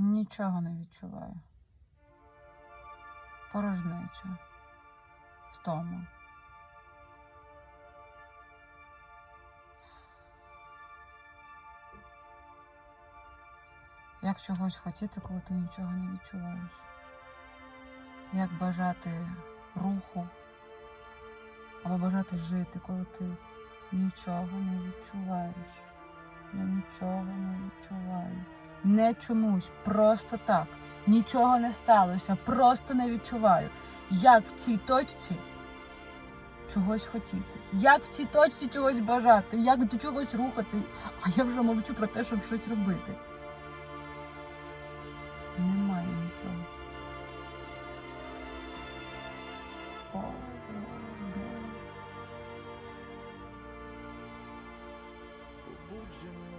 Нічого не відчуваю. Порожнеча. Втома. Як чогось хотіти, коли ти нічого не відчуваєш? Як бажати руху або бажати жити, коли ти нічого не відчуваєш? Я нічого не відчуваю не чомусь, просто так. Нічого не сталося, просто не відчуваю, як в цій точці чогось хотіти, як в цій точці чогось бажати, як до чогось рухати, а я вже мовчу про те, щоб щось робити. Немає нічого. Побуджено.